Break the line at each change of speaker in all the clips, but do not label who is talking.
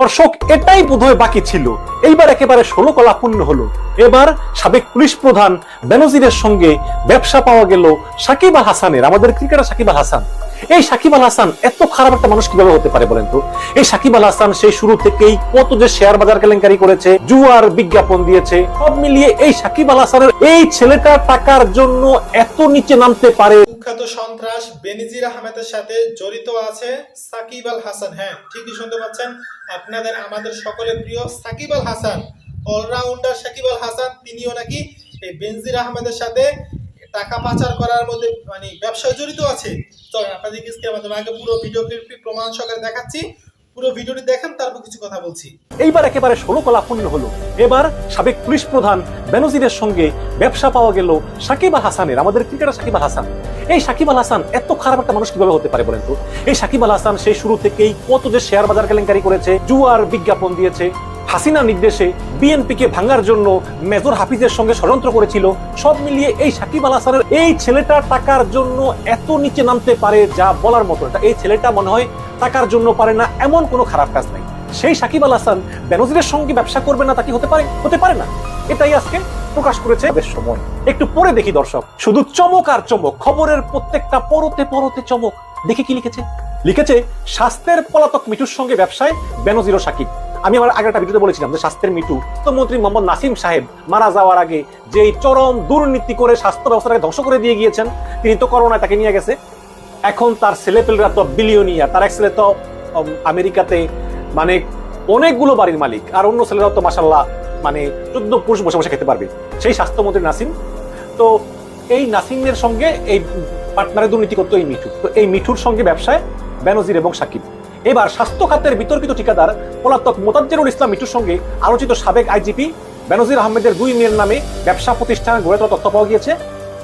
দর্শক, এটাই বোধহয় বাকি ছিল। এইবার একেবারে ষোলো কলা পূর্ণ হলো। এবার সাবেক পুলিশ প্রধান বেনজিরের সঙ্গে ব্যবসা পাওয়া গেল সাকিব আল হাসানের, আমাদের ক্রিকেটার সাকিব আল হাসান। এই সাকিব আল হাসান এত খারাপ একটা মানুষ কীভাবে হতে পারে বলেন তো? এই সাকিব আল হাসান সেই শুরু থেকেই কত যে শেয়ার বাজার কেলেঙ্কারি করেছে, জুয়ার বিজ্ঞাপন দিয়েছে, সব মিলিয়ে এই সাকিব আল হাসানের এই ছেলেটার টাকার জন্য এত নিচে নামতে পারে।
কুখ্যাত সন্ত্রাস বেনিজির আহমেদের সাথে জড়িত আছে সাকিব আল হাসান। হ্যাঁ ঠিকই শুনতে পাচ্ছেন। আপনাদের, আমাদের সকলের প্রিয় সাকিব আল হাসান অলরাউন্ডার সাকিব আল হাসান, তিনিও নাকি এই বেনজির আহমেদের সাথে টাকা পাচার করার মধ্যে মানে ব্যবসায় জড়িত আছে। চলেন আপনাদেরকে স্ক্রিনের মাধ্যমে আগে পুরো ভিডিও ক্লিপটি প্রমাণ সহকারে দেখাচ্ছি। পুরো ভিডিওটি দেখেন তারপর কিছু কথা বলছি।
এইবার একেবারে ষোলো কলা পূর্ণ হলো। এবার সাবেক পুলিশ প্রধান বেনজিরের সঙ্গে ব্যবসা পাওয়া গেল সাকিব আল হাসানের আমাদের ক্রিকেটার সাকিব আল হাসান। এই সাকিব আল হাসান এত খারাপ একটা মানুষ কীভাবে হতে পারে বলেন তো? এই সাকিব আল হাসান সেই শুরু থেকেই কত যে শেয়ার বাজার কেলেঙ্কারি করেছে জুয়ার বিজ্ঞাপন দিয়েছে। হাসিনা নির্দেশে বিএনপিকে ভাঙার জন্য মেজর হাফিজের সঙ্গে ষড়যন্ত্র করেছিল। সব মিলিয়ে এই সাকিব আল হাসানের এই ছেলেটা টাকার জন্য এত নিচে নামতে পারে যা বলার মতো। এটা এই ছেলেটা মনে হয় টাকার জন্য পারে না, এমন কোনো খারাপ কাজ নাই। সেই সাকিব আল হাসান বেনজিরের সঙ্গে ব্যবসা করবে না তা কি হতে পারে? হতে পারে না। এটাই আজকে প্রকাশ করেছে বেশ সময়। একটু পরে দেখি দর্শক। শুধু চমক আর চমক, খবরের প্রত্যেকটা পরতে পরতে চমক। দেখে কি লিখেছে? লিখেছে, স্বাস্থ্যের পলাতক মিঠুর সঙ্গে ব্যবসায় বেনজির ও সাকিব। আমি আমার আগের একটা ভিডিওতে বলেছিলাম যে স্বাস্থ্যের মিটু মন্ত্রী মোহাম্মদ নাসিম সাহেব মারা যাওয়ার আগে যে চরম দুর্নীতি করে স্বাস্থ্য ব্যবস্থাটাকে ধ্বংস করে দিয়ে গিয়েছেন, তিনি তো করোনায় তাকে নিয়ে গেছে। এখন তার ছেলেপেলেরা তো বিলিয়নিয়া তার এক ছেলে তো আমেরিকাতে মানে অনেকগুলো বাড়ির মালিক, আর অন্য ছেলেরাও তো মাসাল্লাহ মানে চোদ্দ পুরুষ বসে বসে খেতে পারবে। সেই স্বাস্থ্যমন্ত্রী নাসিম। তো এই নাসিমের সঙ্গে এই পার্টনারে দুর্নীতি করতো এই মিঠু। তো এই মিঠুর সঙ্গে ব্যবসায় বেনজির এবং সাকিব। এবার স্বাস্থ্য খাতের বিতর্কিত ঠিকাদার পলাতক মোতাজ্জেরুল ইসলাম মিঠুর সঙ্গে আলোচিত সাবেক আইজিপি বেনজির আহমেদের দুই মেয়ের নামে ব্যবসা প্রতিষ্ঠান গড়ে তোলার তথ্য পাওয়া গিয়েছে।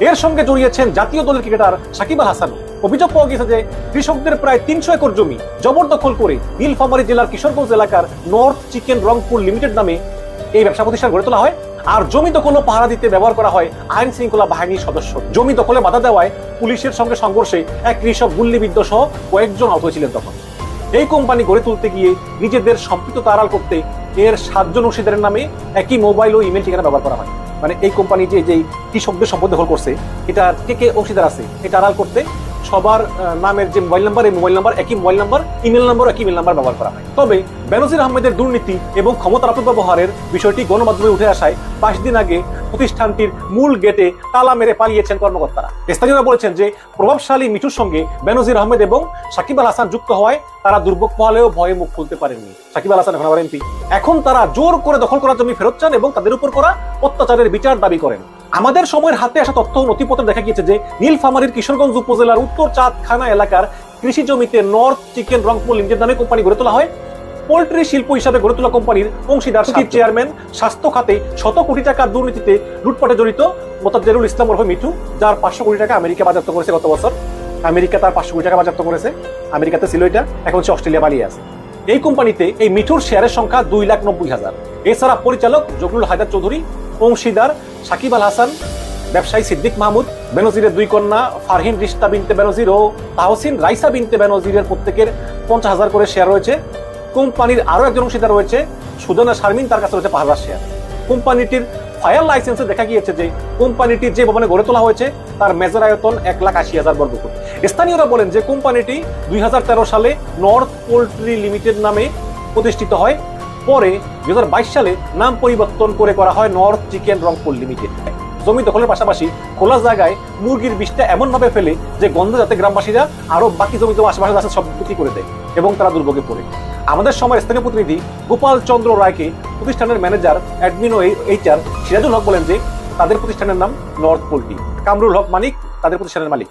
এর সঙ্গে জড়িয়েছেন জাতীয় দলের ক্রিকেটার সাকিব আল হাসান অভিযোগ পাওয়া গেছে যে কৃষকদের প্রায় তিনশো একর জমি জবরদখল করে নীলফামারী জেলার কিশোরগঞ্জ এলাকার নর্থ চিকেন রংপুর লিমিটেড নামে এই ব্যবসা প্রতিষ্ঠান গড়ে তোলা হয়। আর জমি দখল ও পাহারা দিতে ব্যবহার করা হয় আইন শৃঙ্খলা বাহিনীর সদস্য। জমি দখলে বাধা দেওয়ায় পুলিশের সঙ্গে সংঘর্ষে এক কৃষক গুল্লিবিদ্ধ সহ কয়েকজন আহত হয়েছিলেন তখন। এই কোম্পানি গড়ে তুলতে গিয়ে নিজেদের সম্পৃক্ততা আড়াল করতে এর সাতজন অংশীদারের নামে একই মোবাইল ও ইমেল ঠিকানা ব্যবহার করা হয়। মানে এই কোম্পানি যে, যেই কৃষকদের সম্পদ দখল করছে, এটা কে কে অংশীদার আছে এটা আড়াল করতে সবার নামের যে মোবাইল নাম্বার, এই মোবাইল নাম্বার, একই মোবাইল নাম্বার, ইমেল নাম্বার একই ইমেল নাম্বার ব্যবহার করা হয়। তবে বেনজির আহমেদের দুর্নীতি এবং ক্ষমতার অপব্যবহারের বিষয়টি গণমাধ্যমে উঠে আসায় পাঁচ দিন আগে প্রতিষ্ঠানটির মূল গেটে তালা মেরে পালিয়েছেন কর্মকর্তারা। স্থানীয়রা বলেছেন যে প্রভাবশালী মিঠুর সঙ্গে বেনজির আহমেদ এবং সাকিব আল হাসান যুক্ত হওয়ায় তারা দুর্ভোগ পোহালেও ভয়ে মুখ খুলতে পারেননি। সাকিব আল হাসান, এখন আবার এমপি। এখন তারা জোর করে দখল করার জমি ফেরত চান এবং তাদের উপর করা অত্যাচারের বিচার দাবি করেন। আমাদের সময়ের হাতে আসা তথ্য নথিপত্র দেখা গিয়েছে যে নীলফামারীর কিশোরগঞ্জ উপজেলার উত্তর চাঁদখানা এলাকার কৃষি জমিতে নর্থ চিকেন রংপুর লিমিটেড নামে কোম্পানি গড়ে তোলা হয়। পোল্ট্রি শিল্প হিসাবে গড়ে তোলা কোম্পানির অংশীদার সাকিব চেয়ারম্যান স্বাস্থ্য খাতে শত কোটি টাকার দুর্নীতিতে লুটপাটে জড়িত মোতাজ্জেরুল ইসলাম ওরফে মিঠু যার পাঁচশো কোটি টাকা আমেরিকা বাজেয়াপ্ত করেছে গত বছর। আমেরিকা তার পাঁচশো কোটি টাকা বাজেয়াপ্ত করেছে। আমেরিকাতে ছিল এটা এখন সে অস্ট্রেলিয়া পালিয়ে আছে। এই কোম্পানিতে এই মিঠুর শেয়ারের সংখ্যা দুই লাখ নব্বই হাজার। এছাড়া পরিচালক জগরুল হায়দার চৌধুরী অংশীদার সাকিব আল হাসান ব্যবসায়ী সিদ্দিক মাহমুদ বেনজিরের দুই কন্যা ফারহিন রিস্তা বিনতে বেনজির ও তাহসিন রাইসা বিনতে বেনজিরের প্রত্যেকের পঞ্চাশ হাজার করে শেয়ার রয়েছে। কোম্পানির আরও একজন অংশীদার রয়েছে সুদনা শারমিন, তার কাছে রয়েছে হাজার শেয়ার। কোম্পানিটির ফায়ার লাইসেন্সে দেখা গিয়েছে যে কোম্পানিটি যে ভবনে গড়ে তোলা হয়েছে, তার মেজর আয়তন এক লাখ আশি হাজার বর্গফুট স্থানীয়রা বলেন যে কোম্পানিটি দুই হাজার তেরো সালে নর্থ পোল্ট্রি লিমিটেড নামে প্রতিষ্ঠিত হয়। পরে দুই হাজার বাইশ সালে নাম পরিবর্তন করে করা হয় নর্থ চিকেন রংপুর লিমিটেড। জমি দখলের পাশাপাশি খোলা জায়গায় মুরগির বিষটা এমন ভাবে ফেলে যে গন্ধ যাতে গ্রামবাসীরা আরও বাকি জমি আশেপাশে আছে সব বিক্রি করে দেয় এবং তারা দুর্ভোগে পড়ে। আমাদের সময় স্থানীয় প্রতিনিধি গোপাল চন্দ্র রায়কে প্রতিষ্ঠানের ম্যানেজার, অ্যাডমিন ও এইচআর সিরাজুল হক বলেন যে তাদের প্রতিষ্ঠানের নাম নর্থ পোল্ট্রি। কামরুল হক মানিক তাদের প্রতিষ্ঠানের মালিক।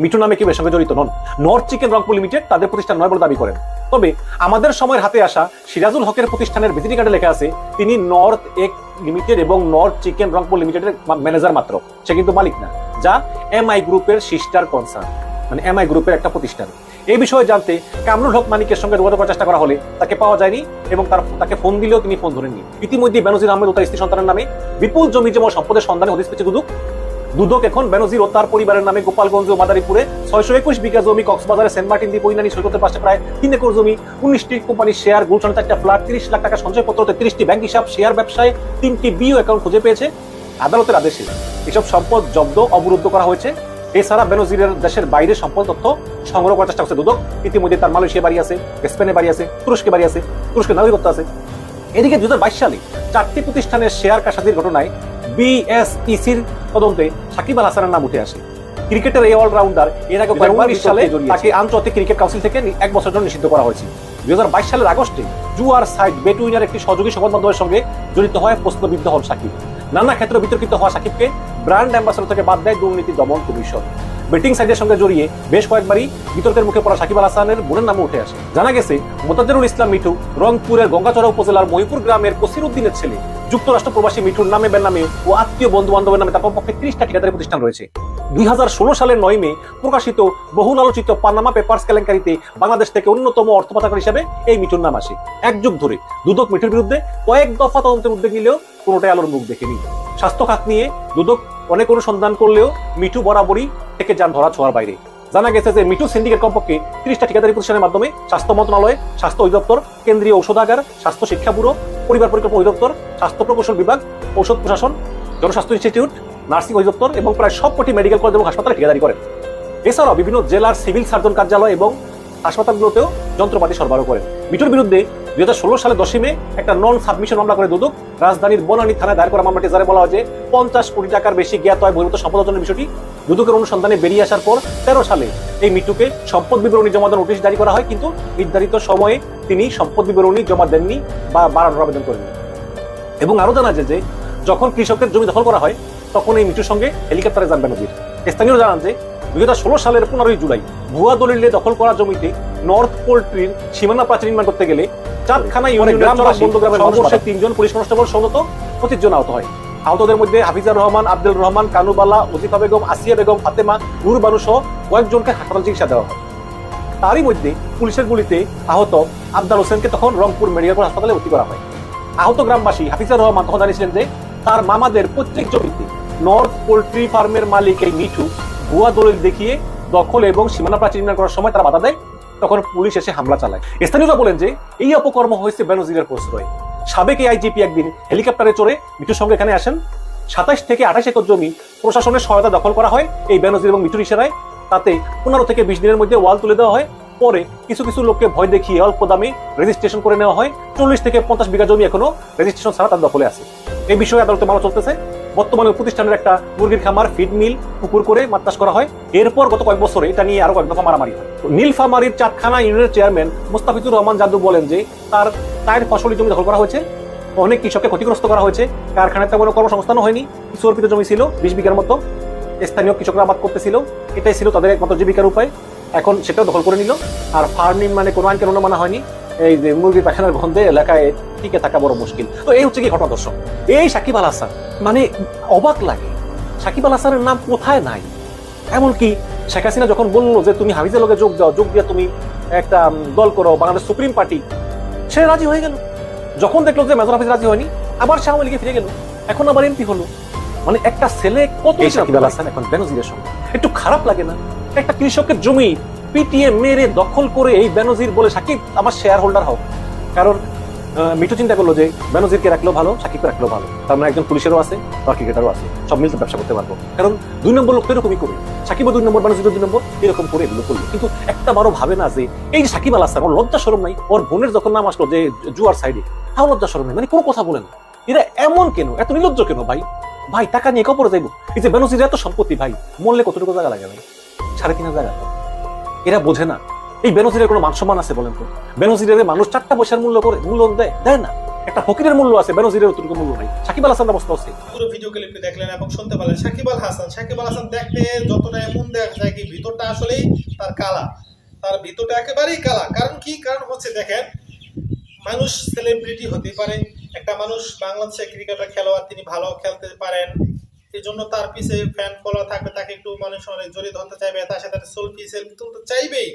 মিঠু নামে কেউ এর সঙ্গে জড়িত নন। নর্থ চিকেন রংপুর লিমিটেড তাদের প্রতিষ্ঠান নয় বলে দাবি করেন। তবে আমাদের সময়ের হাতে আসা সিরাজুল হকের প্রতিষ্ঠানের ভিজিটিং কার্ডে লেখা আছে, তিনি নর্থ এক লিমিটেড এবং নর্থ চিকেন রংপুর লিমিটেডের ম্যানেজার মাত্র। সে কিন্তু মালিক না, যা এমআই গ্রুপের সিস্টার কনসার্ন মানে এমআই গ্রুপের একটা প্রতিষ্ঠান। এই বিষয়ে জানতে কামরুল হক মানিকের সঙ্গে যোগাযোগ করার চেষ্টা করা হলে তাকে পাওয়া যায়নি এবং তার তাকে ফোন দিলেও তিনি ফোন ধরেননি। ইতিমধ্যে বেনজির আহমেদ ও তার স্ত্রী সন্তানের নামে বিপুল জমি জমা সম্পদের সন্ধানে পেয়েছে গুজব দুদক এখন বেনজির ও তার পরিবারের নামে গোপালগঞ্জ ও মাদারীপুরে ছয়শো একুশ বিঘা জমি কক্সবাজারে সেন্ট মার্টিন দ্বীপ ইনানি সৈকতের পাশে প্রায় তিন একর জমি। উনিশটি কোম্পানির শেয়ার গুলশানে চারটা ফ্ল্যাট তিরিশ লাখ টাকা সঞ্চয়পত্র তেত্রিশটি ব্যাংক হিসাব শেয়ার ব্যবসায় তিনটি বিও অ্যাকাউন্ট খুঁজে পেয়েছে। আদালতের আদেশে এসব সম্পদ জব্দ, অবরুদ্ধ করা হয়েছে। এছাড়া বেনজিরের দেশের বাইরে সম্পদ তথ্য সংগ্রহ করার চেষ্টা করছে দুদক। ইতিমধ্যে তার মালয়েশিয়া বাড়ি আছে, স্পেনে বাড়ি আছে, তুরস্কে বাড়ি আছে, তুরস্কের নাগরিকত্ব আছে। এদিকে দুই হাজার বাইশ সালে চারটি প্রতিষ্ঠানের শেয়ার কাসাদির ঘটনায় বিএসইসির তদন্তে সাকিব আল হাসানের নাম উঠে আসে। ক্রিকেটের এই অলরাউন্ডার এর আগে উনিশ সালে তাকে আন্তর্জাতিক ক্রিকেট কাউন্সিল থেকে এক বছর জন্য নিষিদ্ধ করা হয়েছে। দুই হাজার বাইশ সালের আগস্টে জুয়ার সাইড বেট উইনার একটি সহযোগী সংবাদ মাধ্যমের সঙ্গে জড়িত হয় প্রশ্নবিদ্ধ হন সাকিব। নানা ক্ষেত্রে বিতর্কিত হওয়া সাকিবকে ব্র্যান্ড অ্যাম্বাসেডর থেকে বাদ দেয় দুর্নীতি দমন কমিশন। বেটিং সাইডের সঙ্গে জড়িয়ে বেশ কয়েকবারই বিতর্কের মুখে পড়া সাকিব আল হাসানের বোনের নামে উঠে আসে। জানা গেছে মোতাজেরুল ইসলাম মিঠু রংপুরের গঙ্গাচড়া উপজেলার মহিপুর গ্রামের কসির উদ্দিনের ছেলে। যুক্তরাষ্ট্র প্রবাসী মিঠুর নামে বের নামে ও আত্মীয় বন্ধু বান্ধবের নামে তার পক্ষে ত্রিশটা ঠিকাদারি প্রতিষ্ঠান রয়েছে। দুই সালের নয় মে প্রকাশিত বহুল আলোচিত পানামা পেপার্স কেলেঙ্কারিতে বাংলাদেশ থেকে অন্যতম অর্থ পাচার হিসেবে এই মিঠুর নাম আসে। এক যুগ ধরে দুদক মিঠুর বিরুদ্ধে কয়েক দফা তদন্তের উদ্যোগ নিলেও কোনোটাই আলোর মুখ দেখেনি। স্বাস্থ্য খাত নিয়ে দুদক অনেক অনুসন্ধান করলেও মিঠু বরাবরই থেকে যান ধরা ছোঁয়ার বাইরে। জানা গেছে যে মিঠু সিন্ডিকেট কমপক্ষে তিরিশটা ঠিকাদারি প্রতিষ্ঠানের মাধ্যমে স্বাস্থ্য মন্ত্রণালয়, স্বাস্থ্য অধিদপ্তর, কেন্দ্রীয় ঔষধাগার স্বাস্থ্য শিক্ষা ব্যুরো, পরিবার পরিকল্পনা অধিদপ্তর, স্বাস্থ্য প্রকৌশল বিভাগ, ঔষধ প্রশাসন, জনস্বাস্থ্য ইনস্টিটিউট, নার্সিং অধিদপ্তর এবং প্রায় সবকটি মেডিকেল কলেজ এবং হাসপাতালে ঠিকাদারি করেন। এছাড়াও বিভিন্ন জেলার সিভিল সার্জন কার্যালয় এবং হাসপাতালগুলোতেও যন্ত্রপাতি সরবরাহ করেন। মিঠুর বিরুদ্ধে দুই হাজার ষোলো সালে দশই মে একটা নন সাবমিশন মামলা করে দুদক। রাজধানীর বনানী থানায় দায়ের করা মামলাটি যারা বলা হয় যে পঞ্চাশ কোটি টাকার বেশি জ্ঞাত হয় বহির্ভূত সম্পদ অর্জনের বিষয়টি। দুদকের অনুসন্ধানে বেরিয়ে আসার পর তেরো সালে এই মিঠুকে সম্পদ বিবরণী জমা দেওয়ার নোটিশ জারি করা হয়, কিন্তু নির্ধারিত সময়ে তিনি সম্পদ বিবরণী জমা দেননি বা বাড়ানোর আবেদন করেননি। এবং আরও জানা যায় যে যখন কৃষকের জমি দখল করা হয়, তখন এই মিঠুর সঙ্গে হেলিকপ্টারে যান বেনজির স্থানীয় জানান যে দুই সালের পনেরোই জুলাই ভুয়া দলিলে দখল করা জমিতে নর্থ পোল্ট্রির সীমানা প্রাচীর নির্মাণ করতে গেলে চাঁদখানা ইউনিয়ন গ্রামের তিনজন পুলিশ কনস্টেবল সৌনত পঁচিশ জন আহত হয়। আহতদের মধ্যে হাফিজার রহমান আব্দুল রহমান কানুবালা ওজিফা বেগম আসিয়া বেগম ফাতেমা নূর বানু সহ কয়েকজনকে হাসপাতাল চিকিৎসা দেওয়া হয়। তারই মধ্যে পুলিশের গুলিতে আহত আবদার হোসেনকে তখন রংপুর মেডিকেল হাসপাতালে ভর্তি করা হয়। আহত গ্রামবাসী হাফিজার রহমান তখন জানিয়েছিলেন যে তার মামাদের প্রত্যেক জমিতে নর্থ পোল্ট্রি ফার্মের মালিক এই মিঠু ভুয়া দলিল দেখিয়ে দখল এবং সীমানা প্রাচীর নির্মাণ করার সময় তারা বাধা দেয়, তখন পুলিশ এসে হামলা চালায়। স্থানীয়রা বলেন যে এই অপকর্ম হয়েছে বেনজিরের প্রশ্রয়। সাবেক এই আইজিপি একদিন হেলিকপ্টারে চড়ে মিঠুর সঙ্গে এখানে আসেন। সাতাশ থেকে আঠাশ একর জমি প্রশাসনের সহায়তা দখল করা হয়। এই বেনজির এবং মিঠুর ইশারায় তাতে পনেরো থেকে বিশ দিনের মধ্যে ওয়াল তুলে দেওয়া হয়। পরে কিছু কিছু লোককে ভয় দেখিয়ে অল্প দামে রেজিস্ট্রেশন করে নেওয়া হয়। চল্লিশ থেকে পঞ্চাশ বিঘা জমি এখনও রেজিস্ট্রেশন ছাড়া তার দখলে আছে। এই বিষয়ে আদালতে মামলা চলতেছে। বর্তমানে প্রতিষ্ঠানের একটা মুরগির খামার ফিড মিল পুকুর করে চাষ করা হয়। এরপর গত কয়েক বছরে এটা নিয়ে আরও কয়েক দফা মারামারি হয়। নীলফামারীর চাঁদখানা ইউনিয়নের চেয়ারম্যান মুস্তাফিজুর রহমান জাদু বলেন যে, তার চায়ের ফসলি জমি দখল করা হয়েছে। অনেক কৃষককে ক্ষতিগ্রস্ত করা হয়েছে। কারখানায় তেমন কর্মসংস্থানও হয়নি। কিছু অর্পিত জমি ছিল, বিশ বিঘার মতো। স্থানীয় কৃষকরা আবাদ করতেছিল। এটাই ছিল তাদের একমাত্র জীবিকার উপায়। এখন সেটাও দখল করে নিল। আর ফার্মিং মানে কোনো আইন কানুন মানা হয়নি। এই যে মুরগির পায়খানার গন্ধে এলাকায় টিকে থাকা বড় মুশকিল। তো এই হচ্ছে কি ঘটনা দর্শক? এই সাকিব আল হাসান মানে অবাক লাগে। সাকিব আল হাসানের নাম কোথায় নাই? এমনকি শেখ হাসিনা যখন বলল যে তুমি হাফিজের লগে যোগ দাও যোগ দিয়ে তুমি একটা দল করো বাংলাদেশ সুপ্রিম পার্টি সে রাজি হয়ে গেল। যখন দেখল যে মেজর হাফিজ রাজি হয়নি আবার সে আওয়ামী লীগে ফিরে গেল। এখন আবার এমপি হলো। মানে একটা ছেলে কত সাকিব আল হাসান এখন বেনজিরের সঙ্গে। একটু খারাপ লাগে না? একটা কৃষকের জমি পিটিএ মেরে দখল করে এই বেনজির বলে সাকিব আমার শেয়ার হোল্ডার হোক। কারণ মিঠু চিন্তা করল যে বেনজিরকে রাখলেও ভালো, সাকিবকে রাখলেও ভালো। তার মানে একজন পুলিশেরও আছে আর ক্রিকেটারও আছে, সব মিলতে ব্যবসা করতে পারব। কারণ দুই নম্বর লোক তো এরকমই করে। সাকিবও দুই নম্বর, বেনজিরও দুই নম্বর, এরকম করে এগুলো করল। কিন্তু একটা বারও ভাবে না যে এই যে সাকিব আল হাসান লজ্জা সরম নাই। ওর বোনের যখন নাম আসলো যে জুয়ার সাইডে, তাও লজ্জা সরম নাই। মানে কোনো কথা বলে না। এরা এমন কেন? এত নির্লজ্জ কেন ভাই? ভাই, টাকা নিয়ে কপরে যাইবো? এই যে বেনজির এত সম্পত্তি ভাই, মরলে কতটুকু জায়গা লাগে ভাই? সাড়ে তিন হাজার টাকা। এরা বোঝে না। এই বেনজিরের কোনো মান সম্মান আছে বলেন তো? বেনজিরের মানুষ চারটা পয়সার মূল্য করে, মূল্য দেয় দেয় না। একটা ফকিরের মূল্য আছে, বেনজিরের অতটুকু মূল্য নাই। সাকিব আল হাসান অবস্থা আছে
পুরো ভিডিও ক্লিপটি দেখলেন এবং শুনতে পারলেন। সাকিব আল হাসান, সাকিব আল হাসান দেখতে যতটা এমন দেখা যায় কি, ভিতরটা আসলেই তার কালা। তার ভিতরটা একেবারেই কালা। কারণ কি? কারণ হচ্ছে দেখেন, মানুষ সেলিব্রিটি হতে পারে, একটা মানুষ বাংলাদেশের ক্রিকেটার খেলোয়াড়, তিনি ভালো খেলতে পারেন এই জন্য তার পিছে ফ্যান ফলোয়ার থাকবে, তাকে একটু মানুষ অনেক জড়িয়ে ধরতে চাইবে, তার সাথে সেলফি সেলফি তুলতে চাইবেই।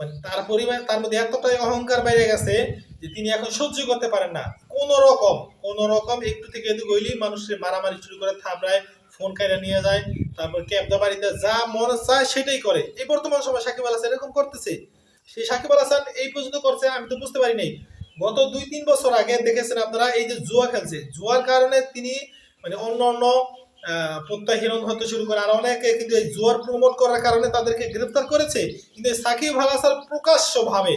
মানে তার পরিবার, তার মধ্যে এতটাই অহংকার বাইরে গেছে যে তিনি এখন সহ্য করতে পারেন না। কোন রকম কোন রকম একটু থেকে এদিকে হইলেই মানুষের মারামারি শুরু করে থামড়ায় ফোন কেড়ে নিয়ে যায়, তারপর ক্যাবদা বাড়িতে যা মনে চায় সেটাই করে। এই বর্তমান সময় সাকিব আল হাসান এরকম করতেছে। সেই সাকিব আল হাসান এই পর্যন্ত করছে, আমি তো বুঝতে পারি নাই গত দুই তিন বছর আগে দেখেছেন আপনারা এই যে জুয়া খেলছে। জুয়ার কারণে তিনি মানে অন্য অন্য প্রত্যাহীন হতে শুরু করে। আর অনেকে কিন্তু এই জুয়ার প্রমোট করার কারণে তাদেরকে গ্রেফতার করেছে। কিন্তু সাকিব আল হাসান প্রকাশ্য ভাবে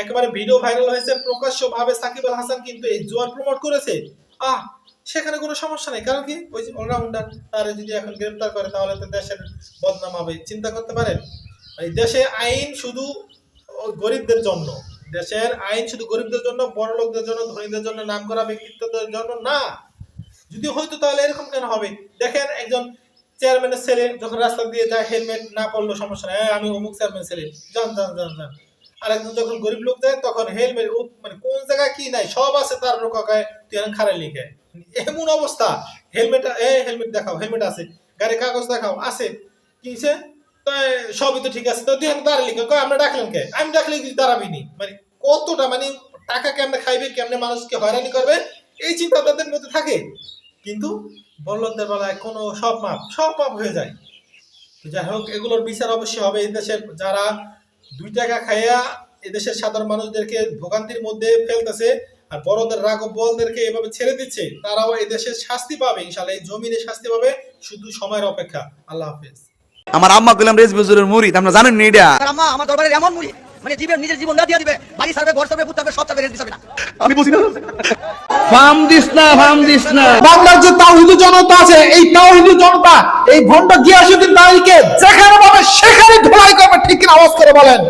একেবারে ভিডিও ভাইরাল হয়েছে প্রকাশ্য ভাবে সাকিব আল হাসান কিন্তু এই জোয়ার প্রমোট করেছে। আহ, সেখানে কোনো সমস্যা নেই। কারণ কি? ওই যে অলরাউন্ডার তারা যদি এখন গ্রেফতার করে, তাহলে তো দেশের বদনাম হবে। চিন্তা করতে পারেন? এই দেশে আইন শুধু গরিবদের জন্য, দেশের আইন শুধু গরিবদের জন্য বড় লোকদের জন্য, ধনীদের জন্য নাম করা ব্যক্তিত্বদের জন্য না। যদি হয়তো তাহলে এরকম কেন হবে? দেখেন একজন চেয়ারম্যানের ছেলে যখন রাস্তা দিয়ে যায় হেলমেট না পড়ল সমস্যা নেই। "হ্যাঁ, আমি অমুক চেয়ারম্যান ছেলে। যান যান যান যান। আর একজন যখন গরিব লোক যায় তখন হেলমেট মানে কোন জায়গায় কি নাই সব আছে তার রোকাকায় তুই এখন খারাই লিখে। এমন অবস্থা। হেলমেট এ হেলমেট দেখাও হেলমেট আছে। গাড়ির কাগজ দেখাও আছে। কিনছে তাই সবই তো ঠিক আছে। তো তুই এখন দাঁড়ালি লিখে কয় আমরা ডাকলেন কে? আমি ডাকলে কিছু দাঁড়াবি নি মানে কতটা মানে টাকা কেমনে খাইবে কেমনে মানুষকে হয়রানি করবে এই চিন্তা তাদের মধ্যে থাকে। কিন্তু বল্লভদের বেলায় কোনো সব মাপ সব মাপ হয়ে যায়। তো যাই হোক এগুলোর বিচার অবশ্যই হবে এই দেশের যারা দুই টাকা খাইয়া এদেশের সাধারণ মানুষদেরকে ভোগান্তির মধ্যে ফেলতেছে আর বড়দের রাঘব বলদেরকে এভাবে ছেড়ে দিচ্ছে তারাও এই দেশে শাস্তি পাবে ইনশাল্লাহ এই জমিনে শাস্তি পাবে শুধু সময়ের অপেক্ষা। আল্লাহ হাফেজ।
আমার আম্মা কইলাম রেজ বজুরের মুড়ি আপনারা জানেন নি এটা?
আম্মা আমার দরবারে এমন মুড়ি। মানে জীবের নিজের জীবন না দিয়ে দিবে বাড়ি সার্ভে ঘর সার্ভে ভূত সার্ভে সব রেন্ট না।
আমি বুঝি না। ফার্ম দিস না ফার্ম দিস না।
বাংলার যে তাওহিদু জনতা আছে এই তাওহিদু জনতা এই ভণ্ড গিয়াসুদ্দিন যেখানে পাবে সেখানে ধোলাই করবে ঠিক কিনা আওয়াজ করে বলেন।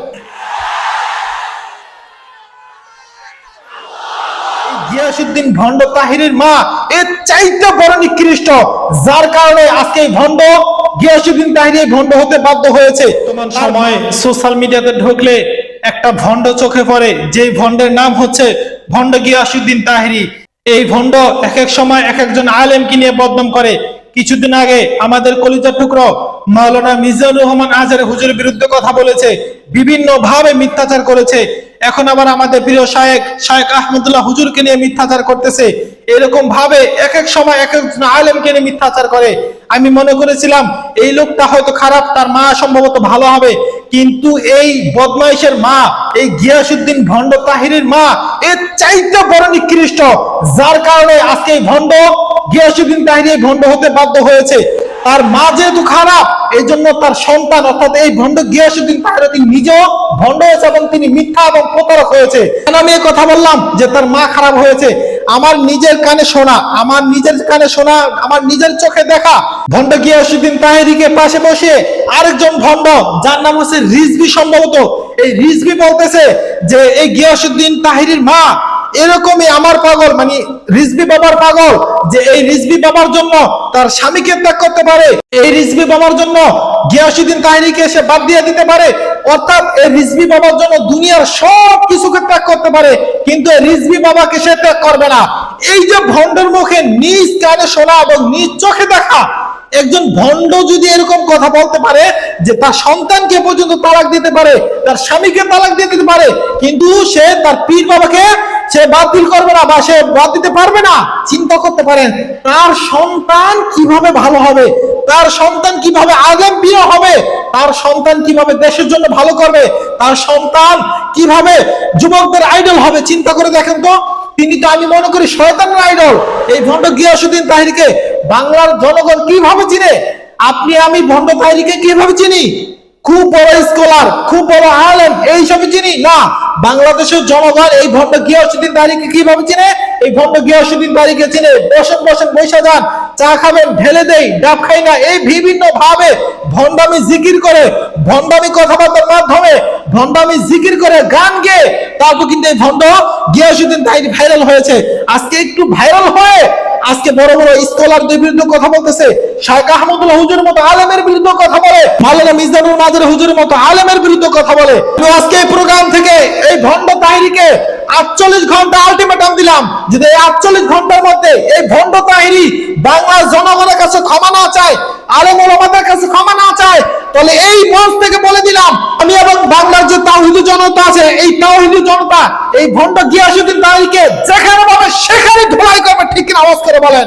গিয়াসুদ্দিন ভণ্ড তাহিরের মা এর চাইতে বড় নিকৃষ্ট যার কারণে আজকে এই ভণ্ড গিয়াসুদ্দিন এই ভণ্ড হতে বাধ্য হয়েছে।
বর্তমান সময় সোশ্যাল মিডিয়াতে ঢুকলে একটা ভণ্ড চোখে পড়ে যে ভণ্ডের নাম হচ্ছে ভণ্ড গিয়াসুদ্দিন তাহিরি। এই ভণ্ড এক এক সময় এক একজন আলেমকে নিয়ে বদনাম করে। কিছুদিন আগে আমাদের কলিজার টুকরো মাওলানা মিজানুর রহমান আজহার হুজুরের বিরুদ্ধে কথা বলেছে বিভিন্ন ভাবে মিথ্যাচার করেছে। এখন আবার আমাদের প্রিয় শায়েক শায়েক আহমদুল্লাহ হুজুরকে নিয়ে মিথ্যাচার করতেছে। এরকম ভাবে এক এক সময় এক একজন আলেমকে মিথ্যাচার করে। আমি মনে করেছিলাম, এই লোকটা হয়তো খারাপ, তার মা সম্ভবত ভালো হবে। কিন্তু এই বদমাইশের মা, এই গিয়াসুদ্দিন ভণ্ড তাহিরের মা এর চাইতে বড় নিকৃষ্ট। যার কারণে আজকে এই ভণ্ড গিয়াসুদ্দিন তাহির ভণ্ড হতে বাধ্য হয়েছে। তার মা যেহেতু খারাপ এই জন্য তার সন্তান, অর্থাৎ এই ভণ্ড গিয়াসুদ্দিন তাহির তিনি নিজেও ভণ্ড হয়েছে এবং তিনি মিথ্যা এবং প্রতারক হয়েছে। কেন আমি এই কথা বললাম? যে তার মা খারাপ হয়েছে। আমার নিজের কানে শোনা, আমার নিজের কানে শোনা, আমার নিজের চোখে দেখা। ভণ্ড গিয়াসুদ্দিন তাহিরিকে পাশে বসে আরেকজন ভণ্ড, যার নাম হচ্ছে রিজবি সম্ভবত। এই রিজবি বলতেছে যে, এই গিয়াসুদ্দিন তাহিরির মা, এরকমই আমার পাগল। মানে রিজবি বাবার পাগল। যে এই রিজবি বাবার জন্য তার স্বামীকে ত্যাগ করতে পারে, এই রিজবি বাবার জন্য গিয়াসুদ্দিন তাহিনীকে সে বাদ দিয়ে দিতে পারে, অর্থাৎ এই রিজবি বাবার জন্য দুনিয়ার সব কিছুকে ত্যাগ করতে পারে, কিন্তু এই রিজবি বাবাকে সে ত্যাগ করবে না। এই যে ভণ্ডের মুখে নিজ কানে শোনা এবং নিজ চোখে দেখা একজন ভণ্ড যদি এরকম কথা বলতে পারে যে তার সন্তানকে পর্যন্ত তালাক দিতে পারে, তার স্বামীকে তালাক দিয়ে দিতে পারে, কিন্তু সে তার পীর বাবাকে সে বাতিল করবে না বা সে বাদ দিতে পারবে না, চিন্তা করতে পারেন, তার সন্তান কীভাবে ভালো হবে? তার সন্তান কীভাবে আগাম বিয়ে হবে? তার সন্তান কীভাবে দেশের জন্য ভালো করবে? তার সন্তান কীভাবে যুবকদের আইডল হবে? চিন্তা করে দেখেন তো, তিনি তো আমি মনে করি শয়তানের আইডল এই ভণ্ড গিয়াসুদ্দিন তাহিরকে বাংলার জনগণ কীভাবে চিনে? আপনি, আমি, ভণ্ড তাহিরকে কীভাবে চিনি? খুব বড় স্কলার খুব বড় আলেম, এইসবই চিনি? না। বাংলাদেশের জনগণ এই ভণ্ড গিয়াসুদ্দিন তারিখকে কীভাবে চিনে? এই ভণ্ড গিয়াসুদ্দিন তারিখকে চিনে বসেন বসেন বৈশা যান। চা খাবেন, ঢেলে দেই, ডাব খাই না। এই বিভিন্ন ভাবে ভণ্ডামি জিকির করে, ভণ্ডামি কথাবার্তার মাধ্যমে ভণ্ডামি জিকির করে গান গেয়ে তারপর কিন্তু এই ভণ্ড গিয়াসুদ্দিন তাহিরি ভাইরাল হয়েছে। আজকে একটু ভাইরাল হয়ে আজকে বড় বড় স্কলারদের বিরুদ্ধে কথা বলতেছে। শাহ আহমদুল্লাহ হুজুর মতো আলেমের বিরুদ্ধে কথা বলে। মাওলানা মিজানুর মাদের হুজুর মতো আলেমের বিরুদ্ধে কথা বলে। আজকে এই প্রোগ্রাম থেকে এই ভণ্ড তাহিরিকে আটচল্লিশ ঘণ্টা আলটিমেটাম দিলাম। যদি এই আটচল্লিশ ঘণ্টার মধ্যে এই ভণ্ড তাহিরি বাংলার জনগণের কাছে ক্ষমা না চায় আলম ওলামাদের কাছে ক্ষমা না চায়, তাহলে এই মঞ্চ থেকে বলে দিলাম, আমি এবং বাংলার যে তাওহিদু জনতা আছে, এই তাওহিদু জনতা, এই ভণ্ড গিয়াসুদ্দিন তাহিরিকে যেখানে পাবে, সেখানে ধোলাই করবে। ঠিক কিনা আওয়াজ করে বলেন।